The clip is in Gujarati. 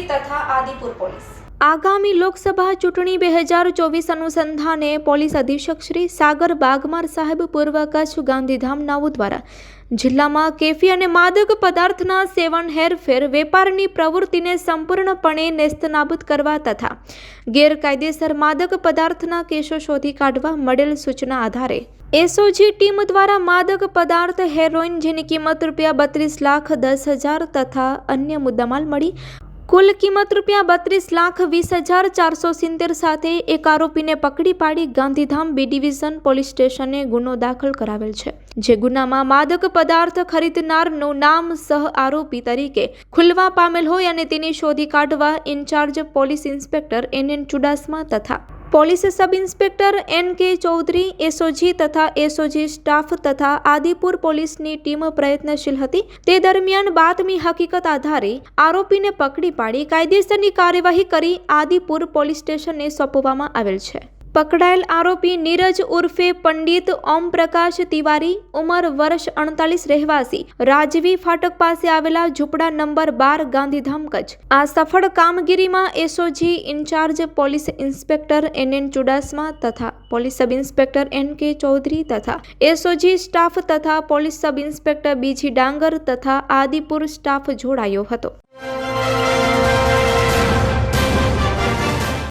એસઓજી તથા આદિપુર પોલીસ. આગામી લોકસભા ચૂંટણી બે હજાર ચોવીસ અનુસંધાને પોલીસ અધિક્ષક શ્રી સાગર બાગમાર સાહેબ પૂર્વ કચ્છ ગાંધીધામ નાઉ દ્વારા જિલ્લામાં કેફી અને માદક પદાર્થના સેવન હેરફેર વેપારની પ્રવૃત્તિને સંપૂર્ણપણે નેસ્તનાબૂદ કરવા તથા ગેરકાયદેસર માદક પદાર્થના કેસો શોધી કાઢવા મળેલ સૂચના આધારે એસઓજી ટીમ દ્વારા માદક પદાર્થ હેરોઇન જેની કિંમત રૂપિયા બત્રીસ લાખ દસ હજાર તથા અન્ય મુદ્દામાલ મળી કુલ કિંમત રૂપિયા બત્રીસ લાખ વીસ હજાર ચારસો સિત્તેર સાથે એક આરોપીને પકડી પાડી ગાંધીધામ બી ડિવિઝન પોલીસ સ્ટેશને ગુનો દાખલ કરાવેલ છે. જે ગુનામાં માદક પદાર્થ ખરીદનારનું નામ સહ આરોપી તરીકે ખુલવા પામેલ હોય અને તેની શોધી કાઢવા incharge police inspector N N Chudasama તથા police sub inspector N K Chaudhary, SOG તથા એસઓજી સ્ટાફ તથા આદિપુર પોલીસની ટીમ પ્રયત્નશીલ હતી. તે દરમિયાન બાતમી હકીકત આધારે આરોપીને પકડી પાડી કાયદેસરની કાર્યવાહી કરી આદિપુર પોલીસ સ્ટેશને સોંપવામાં આવેલ છે. પકડાયેલ આરોપી નીરજ ઉર્ફે પંડિત ઓમ પ્રકાશ તિવારી, ઉંમર વર્ષ અડતાલીસ રહેવાસી, રાજવી ફાટક પાસે આવેલા ઝૂંપડા નંબર બાર ગાંધીધામ કચ્છ. આ સફળ કામગીરીમાં SOG incharge, police inspector N N Chudasama તથા police sub inspector N K Chaudhary તથા એસઓજી સ્ટાફ તથા police sub inspector B G Dangar તથા આદિપુર સ્ટાફ જોડાયો હતો.